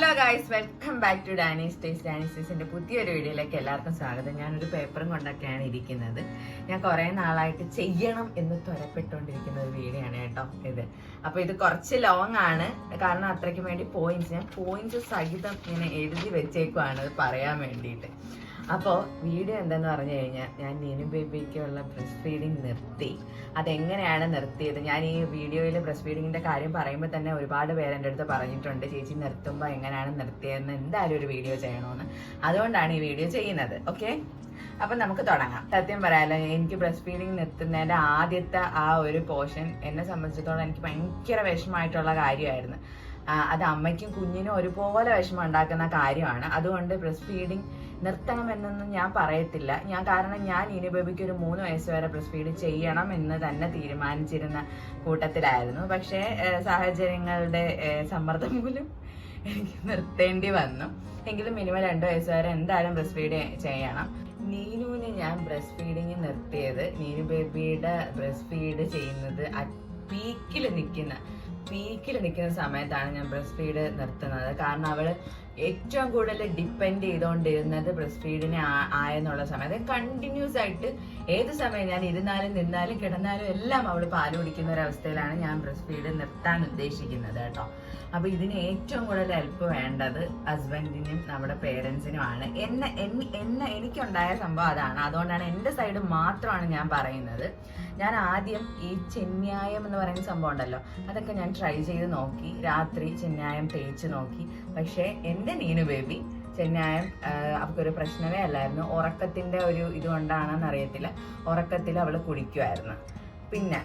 Hello guys welcome back to Dani's taste Dani സ്റ്റേസിന്റെ പുതിയൊരു വീഡിയോയിലേക്ക് എല്ലാവർക്കും സ്വാഗതം. ഞാനൊരു പേപ്പറും കൊണ്ടൊക്കെയാണ് ഇരിക്കുന്നത്. ഞാൻ കുറേ നാളായിട്ട് ചെയ്യണം എന്ന് ത്വരപ്പെട്ടുകൊണ്ടിരിക്കുന്ന ഒരു വീഡിയോ ആണ് കേട്ടോ ഇത്. അപ്പോൾ ഇത് കുറച്ച് ലോങ് ആണ്. കാരണം അത്രയ്ക്ക് വേണ്ടി പോയിന്റ്സ് ഞാൻ പോയിന്റ്സ് സഹിതം ഇങ്ങനെ എഴുതി വെച്ചേക്കുവാണ് അത് പറയാൻ വേണ്ടിയിട്ട്. അപ്പോൾ വീഡിയോ എന്തെന്ന് പറഞ്ഞു കഴിഞ്ഞാൽ ഞാൻ നീനു ബേബിക്കുള്ള ബ്രസ്റ്റ് ഫീഡിങ് നിർത്തി. അതെങ്ങനെയാണ് നിർത്തിയത്? ഞാൻ ഈ വീഡിയോയിൽ ബ്രസ്റ്റ് ഫീഡിങ്ങിന്റെ കാര്യം പറയുമ്പോൾ തന്നെ ഒരുപാട് പേര് എന്റെ അടുത്ത് പറഞ്ഞിട്ടുണ്ട് ചേച്ചി നിർത്തുമ്പോൾ എങ്ങനെയാണ് നിർത്തിയതെന്ന് എന്തായാലും ഒരു വീഡിയോ ചെയ്യണമെന്ന് അതുകൊണ്ടാണ് ഈ വീഡിയോ ചെയ്യുന്നത്. ഓക്കെ? അപ്പം നമുക്ക് തുടങ്ങാം. സത്യം പറയാലോ എനിക്ക് ബ്രസ്റ്റ് ഫീഡിങ് നിർത്തുന്നതിന്റെ ആദ്യത്തെ ആ ഒരു പോർഷൻ എന്നെ സംബന്ധിച്ചിടത്തോളം എനിക്ക് ഭയങ്കര വിഷമമായിട്ടുള്ള കാര്യമായിരുന്നു. അത് അമ്മയ്ക്കും കുഞ്ഞിനും ഒരുപോലെ വിഷമം ഉണ്ടാക്കുന്ന കാര്യമാണ്. അതുകൊണ്ട് ബ്രസ്റ്റ് ഫീഡിങ് നിർത്തണമെന്നൊന്നും ഞാൻ പറയത്തില്ല. ഞാൻ കാരണം ഞാൻ ഇനി ബേബിക്ക് ഒരു മൂന്ന് വയസ്സ് വരെ ബ്രസ്റ്റ് ഫീഡ് ചെയ്യണം എന്ന് തന്നെ തീരുമാനിച്ചിരുന്ന കൂട്ടത്തിലായിരുന്നു. പക്ഷേ സാഹചര്യങ്ങളുടെ സമ്മർദ്ദം മൂലം എനിക്ക് നിർത്തേണ്ടി വന്നു. എങ്കിലും മിനിമം രണ്ട് വയസ്സ് വരെ എന്തായാലും ബ്രസ്റ്റ് ഫീഡ് ചെയ്യണം. നീനുവിന് ഞാൻ ബ്രസ്റ്റ് ഫീഡിങ് നിർത്തിയത്. നീനു ബേബിയുടെ ബ്രസ്റ്റ് ഫീഡ് ചെയ്യുന്നത് പീക്കിൽ നിൽക്കുന്ന പീക്കിൽ നിൽക്കുന്ന സമയത്താണ് ഞാൻ ബ്രസ്റ്റ് ഫീഡ് നിർത്തുന്നത്. കാരണം അവൾ ഏറ്റവും കൂടുതൽ ഡിപ്പെൻഡ് ചെയ്തുകൊണ്ടിരുന്നത് ബ്രസ്റ്റ് ഫീഡിനെ ആയെന്നുള്ള സമയത്ത്. കണ്ടിന്യൂസ് ആയിട്ട് ഏത് സമയം ഞാൻ ഇരുന്നാലും നിന്നാലും കിടന്നാലും എല്ലാം അവൾ പാൽ കുടിക്കുന്ന ഒരു അവസ്ഥയിലാണ് ഞാൻ ബ്രസ്റ്റ് ഫീഡ് നിർത്താൻ ഉദ്ദേശിക്കുന്നത് കേട്ടോ. അപ്പൊ ഇതിന് ഏറ്റവും കൂടുതൽ ഹെൽപ്പ് വേണ്ടത് ഹസ്ബൻഡിനും നമ്മുടെ പേരൻസിനുമാണ് എന്നെ എന്നെ എനിക്കുണ്ടായ സംഭവം അതാണ്. അതുകൊണ്ടാണ് എന്റെ സൈഡ് മാത്രമാണ് ഞാൻ പറയുന്നത്. ഞാൻ ആദ്യം ഈ ചെന്നായം എന്ന് പറയുന്ന സംഭവം ഉണ്ടല്ലോ അതൊക്കെ ഞാൻ ട്രൈ ചെയ്ത് നോക്കി. രാത്രി ചെന്നായം തേച്ച് നോക്കി. പക്ഷേ എന്റെ നീനു ബേബി ചെന്നായ അവൾക്കൊരു പ്രശ്നമേ അല്ലായിരുന്നു. ഉറക്കത്തിന്റെ ഒരു ഇതുകൊണ്ടാണെന്ന് അറിയത്തില്ല. ഉറക്കത്തിൽ അവൾ കുടിക്കുമായിരുന്നു പിന്നെ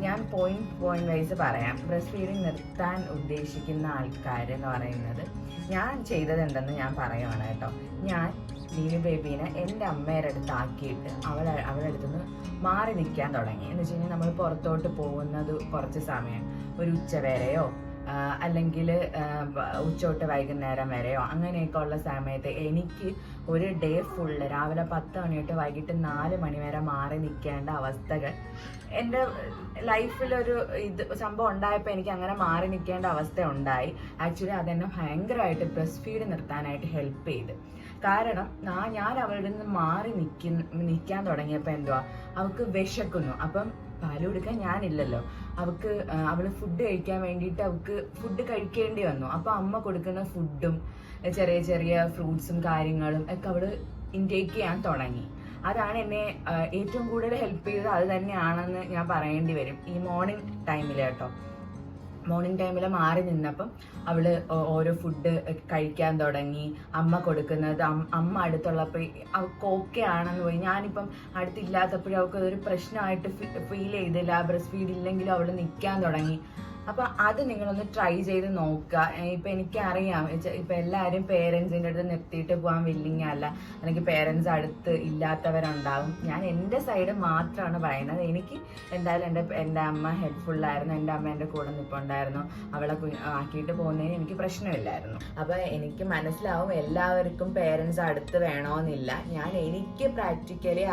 ഞാൻ പോയിന്റ് പോയിന്റ് വൈസ് പറയാം. ബ്രസ്റ്റ് ഫീഡിങ് നിർത്താൻ ഉദ്ദേശിക്കുന്ന ആൾക്കാർ എന്ന് പറയുന്നത് ഞാൻ ചെയ്തത് എന്തെന്ന് ഞാൻ പറയുവാണ് കേട്ടോ. ഞാൻ നീനു ബേബീനെ എന്റെ അമ്മയുടെ അടുത്ത് ആക്കിയിട്ട് അവൾ അവളുടെ അടുത്തുനിന്ന് മാറി നിൽക്കാൻ തുടങ്ങി. എന്ന് വെച്ച് കഴിഞ്ഞാൽ നമ്മൾ പുറത്തോട്ട് പോകുന്നത് കുറച്ച് സമയം ഒരു ഉച്ച വരെയോ അല്ലെങ്കിൽ ഉച്ചോട്ട് വൈകുന്നേരം വരെയോ അങ്ങനെയൊക്കെ ഉള്ള സമയത്ത് എനിക്ക് ഒരു ഡേ ഫുള്ള് രാവിലെ പത്ത് മണി വൈകിട്ട് നാല് മണി വരെ മാറി നിൽക്കേണ്ട അവസ്ഥകൾ. എന്റെ ലൈഫിലൊരു ഇത് സംഭവം ഉണ്ടായപ്പോൾ എനിക്ക് അങ്ങനെ മാറി നിൽക്കേണ്ട അവസ്ഥ ഉണ്ടായി. ആക്ച്വലി അതെന്നെ ഭയങ്കരമായിട്ട് ബ്രസ്റ്റ് ഫീഡ് നിർത്താനായിട്ട് ഹെൽപ്പ് ചെയ്ത്. കാരണം ഞാൻ അവളുടെ നിന്ന് മാറി നിൽക്കുന്ന നിൽക്കാൻ തുടങ്ങിയപ്പോൾ എന്തുവാ അവൾക്ക് വിശക്കുന്നു. അപ്പം പാൽ കൊടുക്കാൻ ഞാനില്ലല്ലോ. അവൾക്ക് ആ, അവൾ ഫുഡ് കഴിക്കാൻ വേണ്ടിയിട്ട് അവൾക്ക് ഫുഡ് കഴിക്കേണ്ടി വന്നു. അപ്പൊ അമ്മ കൊടുക്കുന്ന ഫുഡും ചെറിയ ചെറിയ ഫ്രൂട്ട്സും കാര്യങ്ങളും ഒക്കെ അവൾ ഇൻടേക്ക് ചെയ്യാൻ തുടങ്ങി. അതാണ് എന്നെ ഏറ്റവും കൂടുതൽ ഹെൽപ്പ് ചെയ്തത് അത് തന്നെയാണെന്ന് ഞാൻ പറയേണ്ടി വരും ഈ മോർണിംഗ് ടൈമിൽ കേട്ടോ. മോർണിംഗ് ടൈമിൽ മാറി നിന്നപ്പം അവൾ ഓരോ ഫുഡ് കഴിക്കാൻ തുടങ്ങി. അമ്മ കൊടുക്കുന്നത് അമ്മ അടുത്തുള്ളപ്പോൾ അവൾക്ക് ഓക്കെ ആണെന്ന് പോയി. ഞാനിപ്പം അടുത്തില്ലാത്തപ്പോഴും അവൾക്ക് അതൊരു പ്രശ്നമായിട്ട് ഫീൽ ചെയ്തില്ല. ബ്രസ്റ്റ് ഫീഡ് ഇല്ലെങ്കിലും അവൾ നിൽക്കാൻ തുടങ്ങി. അപ്പൊ അത് നിങ്ങളൊന്ന് ട്രൈ ചെയ്ത് നോക്കുക. ഇപ്പൊ എനിക്കറിയാം. ഇപ്പൊ എല്ലാവരും പേരൻസിന്റെ അടുത്ത് നിർത്തിയിട്ട് പോകാൻ വില്ലിങ് അല്ല. അല്ലെങ്കിൽ പേരൻസ് അടുത്ത് ഇല്ലാത്തവരുണ്ടാവും. ഞാൻ എന്റെ സൈഡ് മാത്രമാണ് പറയുന്നത്. എനിക്ക് എന്തായാലും എന്റെ എന്റെ അമ്മ ഹെൽപ്ഫുള്ളായിരുന്നു എന്റെ അമ്മ എന്റെ കൂടെ നിൽപ്പുണ്ടായിരുന്നു അവളെ ആക്കിയിട്ട് പോകുന്നതിന് എനിക്ക് പ്രശ്നമില്ലായിരുന്നു. അപ്പൊ എനിക്ക് മനസ്സിലാവും എല്ലാവർക്കും പേരൻസ് അടുത്ത് വേണമെന്നില്ല ഞാൻ എനിക്ക് പ്രാക്ടിക്കലി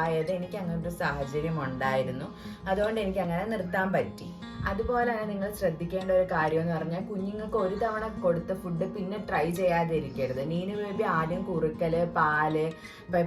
ആയത് എനിക്ക് അങ്ങനത്തെ ഒരു സാഹചര്യം ഉണ്ടായിരുന്നു. അതുകൊണ്ട് എനിക്ക് അങ്ങനെ നിർത്താൻ പറ്റി. അതുപോലെ തന്നെ നിങ്ങൾ ശ്രദ്ധിക്കേണ്ട ഒരു കാര്യം എന്ന് പറഞ്ഞാൽ കുഞ്ഞുങ്ങൾക്ക് ഒരു തവണ കൊടുത്ത ഫുഡ് പിന്നെ ട്രൈ ചെയ്യാതിരിക്കരുത്. ഇരിക്കരുത് നീനു ബേബി ആദ്യം കുറുക്കൽ പാൽ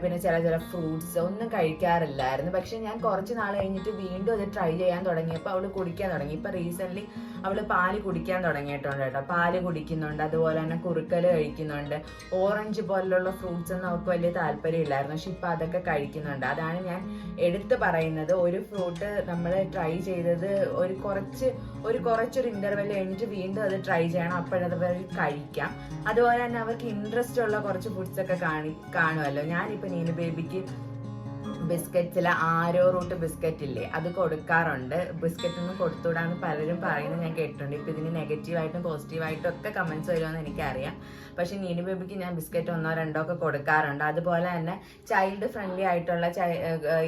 പിന്നെ ചില ചില ഫ്രൂട്ട്സ് ഒന്നും കഴിക്കാറില്ലായിരുന്നു. പക്ഷെ ഞാൻ കുറച്ച് നാൾ കഴിഞ്ഞിട്ട് വീണ്ടും അത് ട്രൈ ചെയ്യാൻ തുടങ്ങിയപ്പോൾ അവൾ കുടിക്കാൻ തുടങ്ങി. ഇപ്പൊ റീസെന്റ് അവൾ പാൽ കുടിക്കാൻ തുടങ്ങിയിട്ടുണ്ട് കേട്ടോ. പാൽ കുടിക്കുന്നുണ്ട് അതുപോലെ തന്നെ കുറുക്കൽ കഴിക്കുന്നുണ്ട്. ഓറഞ്ച് പോലുള്ള ഫ്രൂട്ട്സ് ഒന്നും അവൾക്ക് വലിയ താല്പര്യമില്ലായിരുന്നു. പക്ഷെ ഇപ്പൊ അതൊക്കെ കഴിക്കുന്നുണ്ട്. അതാണ് ഞാൻ എടുത്തു പറയുന്നത്. ഒരു ഫ്രൂട്ട് നമ്മൾ ട്രൈ ചെയ്തത് ഒരു കുറച്ച് ഒരു കുറച്ചൊരു ഇന്റർവെൽ കഴിഞ്ഞിട്ട് വീണ്ടും അത് ട്രൈ ചെയ്യണം. അപ്പോഴത് അവർ കഴിക്കാം. അതുപോലെ തന്നെ അവർക്ക് ഇൻട്രസ്റ്റ് ഉള്ള കുറച്ച് ഫുഡ്സ് ഒക്കെ കാണി കാണുമല്ലോ ഞാനിപ്പോ നീന ബേബിക്ക് ബിസ്ക്കറ്റിലെ ആരോ റൂട്ട് ബിസ്ക്കറ്റ് ഇല്ലേ അത് കൊടുക്കാറുണ്ട്. ബിസ്ക്കറ്റ് ഒന്നും കൊടുത്തുവിടാന്ന് പലരും പറയുന്നത് ഞാൻ കേട്ടിട്ടുണ്ട്. ഇപ്പൊ ഇതിന് നെഗറ്റീവായിട്ടും പോസിറ്റീവായിട്ടും ഒക്കെ കമന്റ്സ് വരുമെന്ന് എനിക്കറിയാം. പക്ഷെ നീനു ബേബിക്ക് ഞാൻ ബിസ്ക്കറ്റ് ഒന്നോ രണ്ടോ ഒക്കെ കൊടുക്കാറുണ്ട്. അതുപോലെ തന്നെ ചൈൽഡ് ഫ്രണ്ട്ലി ആയിട്ടുള്ള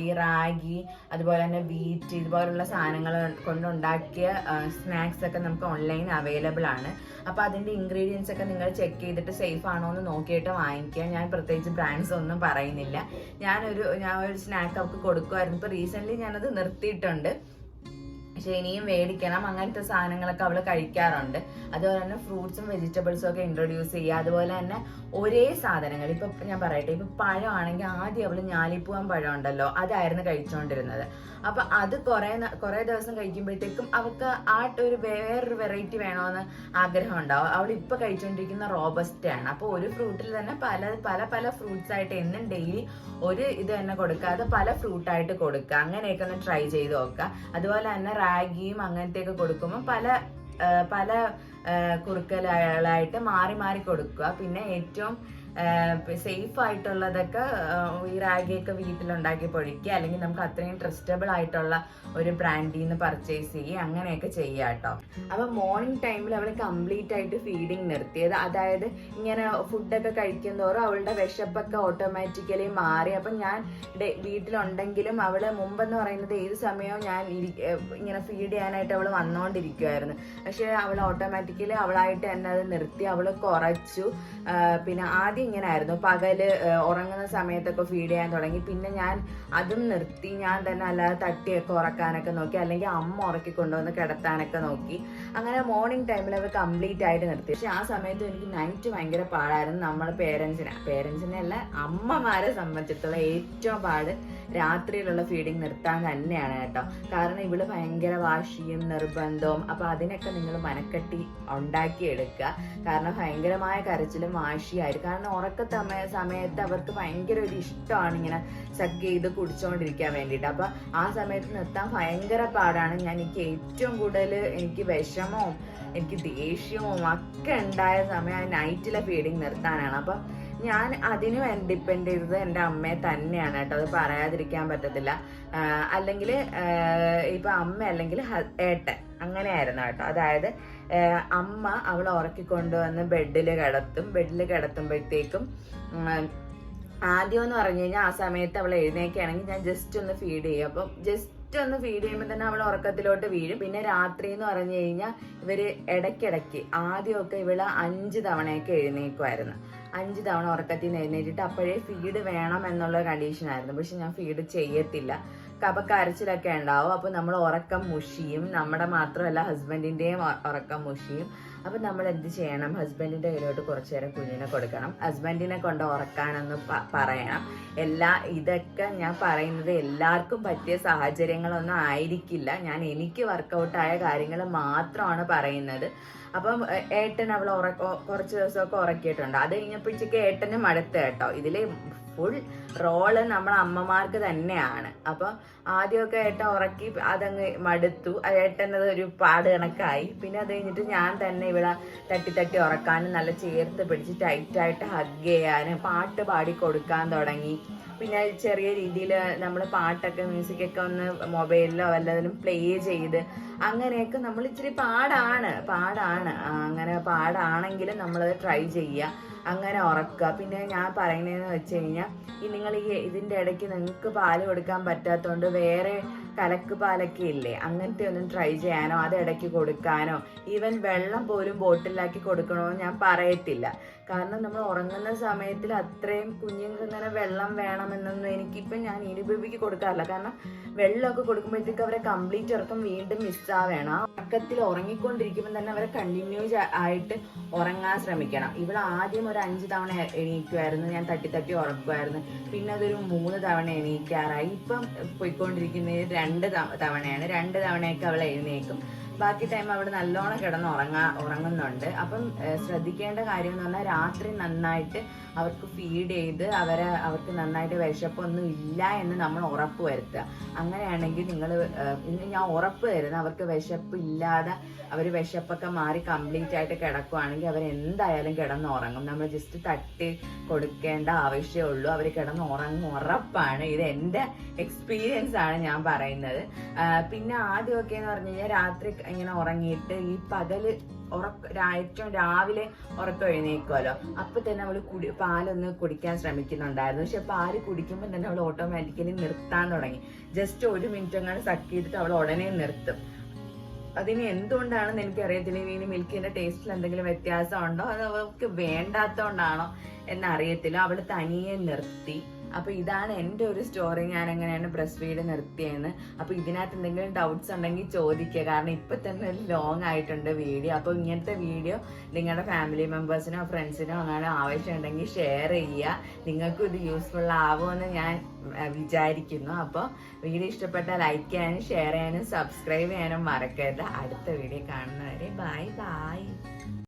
ഈ റാഗി അതുപോലെ തന്നെ വീറ്റ് ഇതുപോലുള്ള സാധനങ്ങൾ കൊണ്ടുണ്ടാക്കിയ സ്നാക്സ് ഒക്കെ നമുക്ക് ഓൺലൈൻ അവൈലബിൾ ആണ്. അപ്പൊ അതിന്റെ ഇൻഗ്രീഡിയൻസ് ഒക്കെ നിങ്ങൾ ചെക്ക് ചെയ്തിട്ട് സേഫ് ആണോ എന്ന് നോക്കിയിട്ട് വാങ്ങിക്കുക. ഞാൻ പ്രത്യേകിച്ച് ബ്രാൻഡ്സ് ഒന്നും പറയുന്നില്ല. ഞാനൊരു ഞാൻ ഒരു സ്നാക്ക് അവർക്ക് കൊടുക്കുമായിരുന്നു ഇപ്പൊ റീസെന്റ് ഞാനത് നിർത്തിയിട്ടുണ്ട്. ഇനിയും മേടിക്കണം അങ്ങനത്തെ സാധനങ്ങളൊക്കെ അവൾ കഴിക്കാറുണ്ട്. അതുപോലെ തന്നെ ഫ്രൂട്ട്സും വെജിറ്റബിൾസും ഒക്കെ ഇൻട്രൊഡ്യൂസ് ചെയ്യുക. അതുപോലെ തന്നെ ഒരേ സാധനങ്ങൾ. ഇപ്പൊ ഞാൻ പറയട്ടെ ഇപ്പൊ പഴമാണെങ്കിൽ ആദ്യം അവൾ ഞാലിപ്പൂവൻ പഴം ഉണ്ടല്ലോ അതായിരുന്നു കഴിച്ചുകൊണ്ടിരുന്നത് അപ്പൊ അത് കുറെ കുറെ ദിവസം കഴിക്കുമ്പോഴത്തേക്കും അവൾക്ക് ആ ഒരു വേറൊരു വെറൈറ്റി വേണമെന്ന് ആഗ്രഹം ഉണ്ടാവും അവൾ ഇപ്പൊ കഴിച്ചുകൊണ്ടിരിക്കുന്ന റോബസ്റ്റ് ആണ്. അപ്പൊ ഒരു ഫ്രൂട്ടിൽ തന്നെ പല പല പല ഫ്രൂട്ട്സ് ആയിട്ട് എന്നും ഡെയിലി ഒരു ഇത് തന്നെ കൊടുക്കാതെ പല ഫ്രൂട്ടായിട്ട് കൊടുക്കുക. അങ്ങനെയൊക്കെ ഒന്ന് ട്രൈ ചെയ്ത് നോക്കുക. അതുപോലെ തന്നെ റാഗിയും അങ്ങനത്തെയൊക്കെ കൊടുക്കുമ്പോൾ പല പല കുറുക്കലുകളായിട്ട് മാറി മാറി കൊടുക്കുക. പിന്നെ ഏറ്റവും സേഫ് ആയിട്ടുള്ളതൊക്കെ ഈ റാഗിയൊക്കെ വീട്ടിലുണ്ടാക്കി പൊഴിക്കുക. അല്ലെങ്കിൽ നമുക്ക് അത്രയും ട്രസ്റ്റബിൾ ആയിട്ടുള്ള ഒരു ബ്രാൻഡിൽ നിന്ന് പർച്ചേസ് ചെയ്യുക. അങ്ങനെയൊക്കെ ചെയ്യുക കേട്ടോ അപ്പൊ മോർണിംഗ് ടൈമിൽ അവൾ കംപ്ലീറ്റ് ആയിട്ട് ഫീഡിങ് നിർത്തിയത്. അതായത് ഇങ്ങനെ ഫുഡൊക്കെ കഴിക്കുന്നതോറും അവളുടെ വിശപ്പൊക്കെ ഓട്ടോമാറ്റിക്കലി മാറി. അപ്പൊ ഞാൻ വീട്ടിലുണ്ടെങ്കിലും അവൾ മുമ്പെന്ന് പറയുന്നത് ഏത് സമയവും ഞാൻ ഇങ്ങനെ ഫീഡ് ചെയ്യാനായിട്ട് അവൾ വന്നുകൊണ്ടിരിക്കുമായിരുന്നു പക്ഷേ അവൾ ഓട്ടോമാറ്റിക്കലി അവളായിട്ട് തന്നെ അത് നിർത്തി. അവൾ കുറച്ചു. പിന്നെ ആദ്യം ഇങ്ങനെ ആയിരുന്നു പകൽ ഉറങ്ങുന്ന സമയത്തൊക്കെ ഫീഡ് ചെയ്യാൻ തുടങ്ങി. പിന്നെ ഞാൻ അതും നിർത്തി. ഞാൻ തന്നെ അല്ലാതെ തട്ടിയൊക്കെ ഉറക്കാനൊക്കെ നോക്കി. അല്ലെങ്കിൽ അമ്മ ഉറക്കി കൊണ്ടുവന്ന് കിടത്താനൊക്കെ നോക്കി. അങ്ങനെ മോർണിംഗ് ടൈമിൽ അവർ കംപ്ലീറ്റ് ആയിട്ട് നിർത്തി. പക്ഷെ ആ സമയത്ത് എനിക്ക് നൈറ്റ് ഭയങ്കര പാടായിരുന്നു. നമ്മുടെ പേരൻസിനെ പേരൻസിനെ അല്ല അമ്മമാരെ സംബന്ധിച്ചിടത്തോളം ഏറ്റവും പാട്. രാത്രിയിലുള്ള ഫീഡിങ് നിർത്താൻ തന്നെയാണ് കേട്ടോ. കാരണം ഇവൾ ഭയങ്കര വാശിയും നിർബന്ധവും അപ്പൊ അതിനൊക്കെ നിങ്ങൾ മനക്കെട്ടി ഉണ്ടാക്കിയെടുക്കുക. കാരണം ഭയങ്കരമായ കരച്ചിലും വാശിയായിരിക്കും കാരണം ഉറക്ക സമയ സമയത്ത് അവർക്ക് ഭയങ്കര ഒരു ഇഷ്ടമാണ് ഇങ്ങനെ സക്ക് ചെയ്ത് കുടിച്ചുകൊണ്ടിരിക്കാൻ വേണ്ടിയിട്ട്. അപ്പൊ ആ സമയത്ത് നിർത്താൻ ഭയങ്കര പാടാണ്. ഞാൻ എനിക്ക് ഏറ്റവും കൂടുതൽ എനിക്ക് വിഷമവും എനിക്ക് ദേഷ്യവും ഒക്കെ ഉണ്ടായ സമയം ആ നൈറ്റിലെ ഫീഡിങ് നിർത്താനാണ്. അപ്പൊ ഞാൻ അതിനു ഡിപ്പെൻഡ് ചെയ്തത് എന്റെ അമ്മയെ തന്നെയാണ് കേട്ടോ. അത് പറയാതിരിക്കാൻ പറ്റത്തില്ല. അല്ലെങ്കിൽ ഇപ്പൊ അമ്മ അല്ലെങ്കിൽ ഏട്ടൻ അങ്ങനെയായിരുന്നു കേട്ടോ. അതായത് അമ്മ അവളെ ഉറക്കിക്കൊണ്ടുവന്ന് ബെഡിൽ കിടത്തും. ബെഡിൽ കിടത്തുമ്പോഴത്തേക്കും ആദ്യം എന്ന് പറഞ്ഞു കഴിഞ്ഞാൽ ആ സമയത്ത് അവൾ എഴുന്നേക്കുകയാണെങ്കിൽ ഞാൻ ജസ്റ്റ് ഒന്ന് ഫീഡ് ചെയ്യും. അപ്പം ജസ്റ്റ് ഒന്ന് ഫീഡ് ചെയ്യുമ്പോൾ തന്നെ അവൾ ഉറക്കത്തിലോട്ട് വീഴും. പിന്നെ രാത്രി എന്ന് പറഞ്ഞു കഴിഞ്ഞാൽ ഇവർ ഇടയ്ക്കിടയ്ക്ക് ആദ്യമൊക്കെ ഇവൾ അഞ്ച് തവണയൊക്കെ എഴുന്നേക്കുമായിരുന്നു. അഞ്ച് തവണ ഉറക്കത്തിൽ നിന്ന് എഴുന്നേറ്റിട്ട് അപ്പോഴേ ഫീഡ് വേണം എന്നുള്ള കണ്ടീഷൻ ആയിരുന്നു. പക്ഷെ ഞാൻ ഫീഡ് ചെയ്യത്തില്ല. കപ കരച്ചിലൊക്കെ ഉണ്ടാവും. അപ്പോൾ നമ്മൾ ഉറക്കം മുഷിയും. നമ്മുടെ മാത്രമല്ല ഹസ്ബൻഡിന്റെയും ഉറക്കം മുഷിയും. അപ്പൊ നമ്മൾ എന്ത് ചെയ്യണം? ഹസ്ബൻഡിന്റെ കയ്യിലോട്ട് കുറച്ചു നേരം കുഞ്ഞിനെ കൊടുക്കണം. ഹസ്ബൻഡിനെ കൊണ്ട് ഉറക്കാനെന്ന് പറയണം. എല്ലാ ഇതൊക്കെ ഞാൻ പറയുന്നത് എല്ലാവർക്കും പറ്റിയ സാഹചര്യങ്ങളൊന്നും ആയിരിക്കില്ല. ഞാൻ എനിക്ക് വർക്കൗട്ടായ കാര്യങ്ങൾ മാത്രമാണ് പറയുന്നത്. അപ്പം ഏട്ടൻ അവൾ ഉറക്ക കുറച്ച് ദിവസമൊക്കെ ഉറക്കിയിട്ടുണ്ട്. അത് കഴിഞ്ഞപ്പോഴത്തേക്ക് ഏട്ടന് അടുത്ത് കേട്ടോ. ഇതിൽ ഫുൾ റോൾ നമ്മളെ അമ്മമാർക്ക് തന്നെയാണ്. അപ്പൊ ആദ്യമൊക്കെ ഏട്ടൻ ഉറക്കി അതങ്ങ് മടുത്തു. ഏട്ടനത് ഒരു പാട് കണക്കായി. പിന്നെ അത് കഴിഞ്ഞിട്ട് ഞാൻ തന്നെ ഇവിടെ തട്ടി തട്ടി ഉറക്കാനും നല്ല ചേർത്ത് പിടിച്ച് ടൈറ്റായിട്ട് ഹഗ് ചെയ്യാനും പാട്ട് പാടി കൊടുക്കാൻ തുടങ്ങി. പിന്നെ ചെറിയ രീതിയിൽ നമ്മൾ പാട്ടൊക്കെ മ്യൂസിക്കൊക്കെ ഒന്ന് മൊബൈലിലോ വല്ലതിലും പ്ലേ ചെയ്ത് അങ്ങനെയൊക്കെ നമ്മൾ ഇച്ചിരി പാടാണ് പാടാണ്. അങ്ങനെ പാടാണെങ്കിലും നമ്മൾ ട്രൈ ചെയ്യുക അങ്ങനെ ഉറക്കുക പിന്നെ ഞാൻ പറയുന്നതെന്ന് വെച്ച് കഴിഞ്ഞാൽ ഈ നിങ്ങൾ ഈ ഇതിന്റെ ഇടയ്ക്ക് നിങ്ങൾക്ക് പാൽ കൊടുക്കാൻ പറ്റാത്തതുകൊണ്ട് വേറെ കലക്ക് പാലൊക്കെ ഇല്ലേ അങ്ങനത്തെ ഒന്നും ട്രൈ ചെയ്യാനോ അത് ഇടയ്ക്ക് കൊടുക്കാനോ ഈവൻ വെള്ളം പോലും ബോട്ടിലാക്കി കൊടുക്കണമെന്ന് ഞാൻ പറയത്തില്ല. കാരണം നമ്മൾ ഉറങ്ങുന്ന സമയത്തിൽ അത്രയും കുഞ്ഞുങ്ങൾക്ക് ഇങ്ങനെ വെള്ളം വേണമെന്നൊന്നും എനിക്കിപ്പം ഞാൻ ഇനി ബേബിക്ക് കൊടുക്കാറില്ല. കാരണം വെള്ളമൊക്കെ കൊടുക്കുമ്പോഴത്തേക്ക് അവരെ കംപ്ലീറ്റ് ഉറക്കം വീണ്ടും മിസ്സാവേണം ആ ഉറക്കത്തിൽ ഉറങ്ങിക്കൊണ്ടിരിക്കുമ്പോൾ തന്നെ അവരെ കണ്ടിന്യൂസ് ആയിട്ട് ഉറങ്ങാൻ ശ്രമിക്കണം. ഇവിടെ ആദ്യം ഒരു അഞ്ച് തവണ എണീക്കുമായിരുന്നു ഞാൻ തട്ടി തട്ടി ഉറക്കുമായിരുന്നു പിന്നെ അതൊരു മൂന്ന് തവണ എണീക്കാറായി. ഇപ്പം പോയിക്കൊണ്ടിരിക്കുന്നത് രണ്ട് തവണയാണ്. രണ്ട് തവണയൊക്കെ അവൾ എഴുന്നേക്കും. ബാക്കി ടൈം അവിടെ നല്ലോണം കിടന്ന് ഉറങ്ങാ ഉറങ്ങുന്നുണ്ട്. അപ്പം ശ്രദ്ധിക്കേണ്ട കാര്യം എന്ന് പറഞ്ഞാൽ രാത്രി നന്നായിട്ട് അവർക്ക് ഫീഡ് ചെയ്ത് അവരെ അവർക്ക് നന്നായിട്ട് വിശപ്പൊന്നും ഇല്ല എന്ന് നമ്മൾ ഉറപ്പ് വരുത്തുക. അങ്ങനെയാണെങ്കിൽ നിങ്ങൾ ഇന്ന് ഞാൻ ഉറപ്പ് തരുന്നത് അവർക്ക് വിശപ്പ് ഇല്ലാതെ അവർ വിശപ്പൊക്കെ മാറി കംപ്ലീറ്റ് ആയിട്ട് കിടക്കുവാണെങ്കിൽ അവർ എന്തായാലും കിടന്ന് ഉറങ്ങും. നമ്മൾ ജസ്റ്റ് തട്ടി കൊടുക്കേണ്ട ആവശ്യമുള്ളൂ അവർ കിടന്ന് ഉറങ്ങും. ഉറപ്പാണ്. ഇത് എന്റെ എക്സ്പീരിയൻസ് ആണ് ഞാൻ പറയുന്നത്. പിന്നെ ആദ്യമൊക്കെ എന്ന് പറഞ്ഞു കഴിഞ്ഞാൽ രാത്രി ഇങ്ങനെ ഉറങ്ങിയിട്ട് ഈ പകൽ ഉറക്ക ഏറ്റവും രാവിലെ ഉറക്കം എഴുന്നേക്കുമല്ലോ അപ്പൊ തന്നെ അവൾ കുടി പാലൊന്ന് കുടിക്കാൻ ശ്രമിക്കുന്നുണ്ടായിരുന്നു. പക്ഷെ പാൽ കുടിക്കുമ്പോൾ തന്നെ അവൾ ഓട്ടോമാറ്റിക്കലി നിർത്താൻ തുടങ്ങി. ജസ്റ്റ് ഒരു മിനിറ്റ് അങ്ങനെ സക്ക് ചെയ്തിട്ട് അവൾ ഉടനെ നിർത്തും. അതിന് എന്തുകൊണ്ടാണെന്ന് എനിക്കറിയത്തില്ല. ഇനി മിൽക്കിന്റെ ടേസ്റ്റിൽ എന്തെങ്കിലും വ്യത്യാസം ഉണ്ടോ അത് അവൾക്ക് വേണ്ടാത്തോണ്ടാണോ എന്നറിയത്തില്ല. അവൾ തനിയെ നിർത്തി. അപ്പൊ ഇതാണ് എന്റെ ഒരു സ്റ്റോറി ഞാൻ എങ്ങനെയാണ് ബ്രസ്റ്റ് ഫീഡ് നിർത്തിയെന്ന്. അപ്പൊ ഇതിനകത്ത് എന്തെങ്കിലും ഡൗട്ട്സ് ഉണ്ടെങ്കിൽ ചോദിക്കുക. കാരണം ഇപ്പൊ തന്നെ ലോങ് ആയിട്ടുണ്ട് വീഡിയോ അപ്പൊ ഇങ്ങനത്തെ വീഡിയോ നിങ്ങളുടെ ഫാമിലി മെമ്പേഴ്സിനോ ഫ്രണ്ട്സിനോ അങ്ങനെ ആവശ്യമുണ്ടെങ്കിൽ ഷെയർ ചെയ്യുക. നിങ്ങൾക്കും ഇത് യൂസ്ഫുൾ ആവുമെന്ന് ഞാൻ വിചാരിക്കുന്നു. അപ്പോൾ വീഡിയോ ഇഷ്ടപ്പെട്ടാൽ ലൈക്ക് ചെയ്യാനും ഷെയർ ചെയ്യാനും സബ്സ്ക്രൈബ് ചെയ്യാനും മറക്കരുത്. അടുത്ത വീഡിയോ കാണുന്നവരെ ബൈ ബൈ